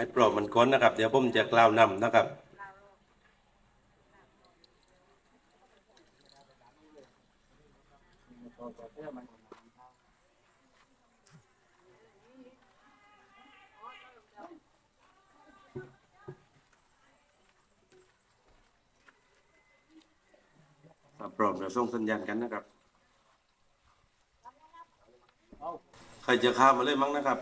ให้ปลอมมันก้นนะครับ เดี๋ยวผมจะกล่าวนำนะครับ ครับพร้อมเดี๋ยวส่งสัญญาณกันนะครับ ใครจะข้ามมาเลยมั้งนะครับ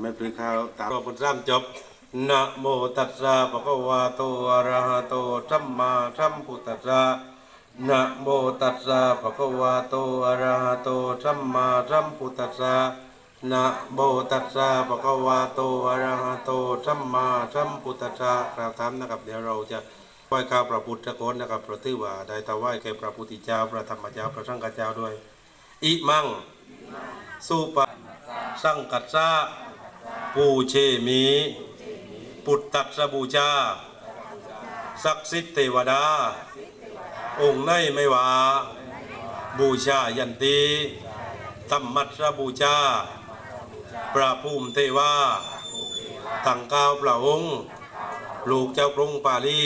ไม่พลิกข้าวตามรอทสามจบนะโมตัสสะภะคะวะโตอะระหะโตสัมมาสัมพุทธัสะนะโมตัสสะภะคะวะโตอะระหะโตสัมมาสัมพุทธัสะนะโมตัสสะภะคะวะโตอะระหะโตสัมมาสัมพุทธัสะคราบถามนะครับ เดี๋ยวเราจะไหว้ข้าพระพุทธโคนนะครับพระทือว่าได้ตายแก่พระพุทธเจ้าพระธรรมเจ้าพระสังฆเจ้าด้วย อิมังสุปะสังกัจจา ผู้เชมี ปุตตัสบูชาสักสิทธิวดา องค์ในไม่วาบูชายันตีธรรมัสบูชาพระภูมิเทวาตังก้าวพระองค์ ลูกเจ้ากรุงปารี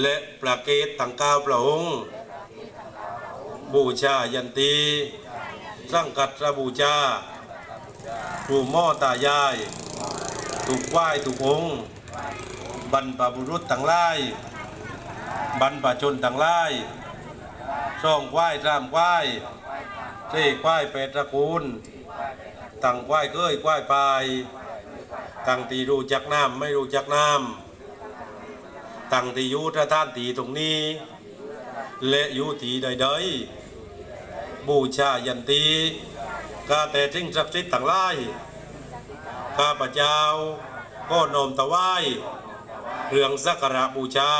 และประเกตตังก้าวพระองค์ บูชายันตีสังกัดบูชา ถูหม้อตายาย ถูกไหว้ถูกองค์ บรรพบุรุษต่างไล่บรรพชนต่างไล่ช่องไหว้รามไหว้เจ้ไหว้เปตระกูลต่างไหว้เก้ยไหว้ปลายต่างตีรู้จักน้ำไม่รู้จักน้ำต่างตียุทธท่านตีตรงนี้และยุตีใดๆบูชายันตี กาเตจิงงศักดิ์สิทธิ์ต่างไล่ข้าพเจ้าก็นมตะไหว้เรื่องสักการะบูชา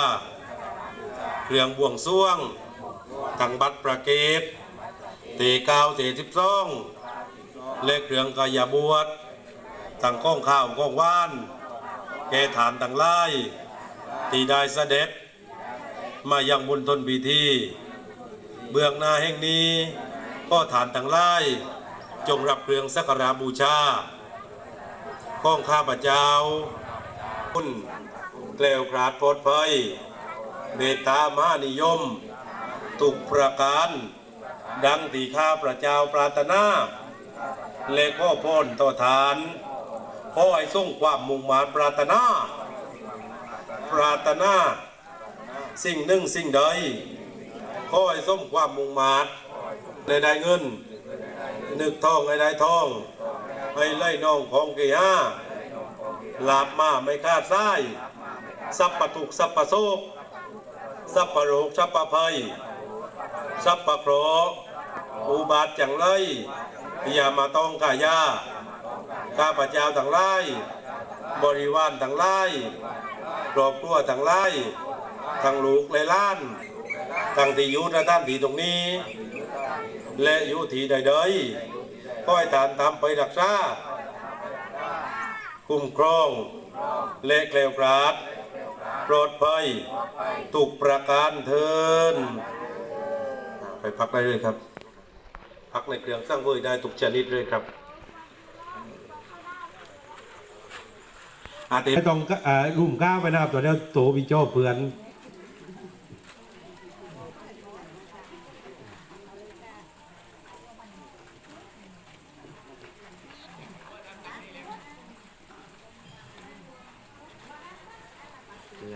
เรื่องบ่วงซ่วงตังบัตรประเกตเตกาวเตสิบสองเลขเรื่องกายบวชตังก้องข้าวก้องว่าน แกฐานต่างไล่ตีได้เสด็จ มายังบนทนบีทีเบื้องหน้าแห่งนี้ก็ฐานต่างไล่ จงรับเครื่องสักการะบูชาข้องข้าพเจ้า คุณเกลียวกราดโพอดภัยเมตตามานิยม ตุกประการ ดังตีข้าพระเจ้าปราตนาเลข้พ่นต่อฐานขอให้ส่งความมุ่งหมายปราตนา ปราตนา สิ่งหนึ่งสิ่งใดขอให้ส่งความมุ่งหมายในได้เงิน นึกท่องให้ได้ท่อง ให้ไล่น้องของกี่ห้าหลาบมาไม่คาดสายสับปะทุกสับปะโซกสับปะโรคสับปะภัยสับปะครอะห์อุบาทจังไรอย่ามาต้องกายาข้าพเจ้าทั้งไล่บริวารทั้งไล่ครอบครัวทั้งไล่ทั้งลูกไล่ล้าน ทั้งที่อยู่นท่านที่ตรงนี้ และอยู่ที่ใดๆก็ให้ฐานทำไปรักษาคุ้มครองเละแกลวกราดปลอดภัยถูกประการเทิน ไปพักได้เลยครับ พักในเครื่องสร้างเวยได้ทุกชนิดเลยครับอาเต้ต้องรุ่มก้าวไปนะครับตอนนี้โตวิโจเพื่อน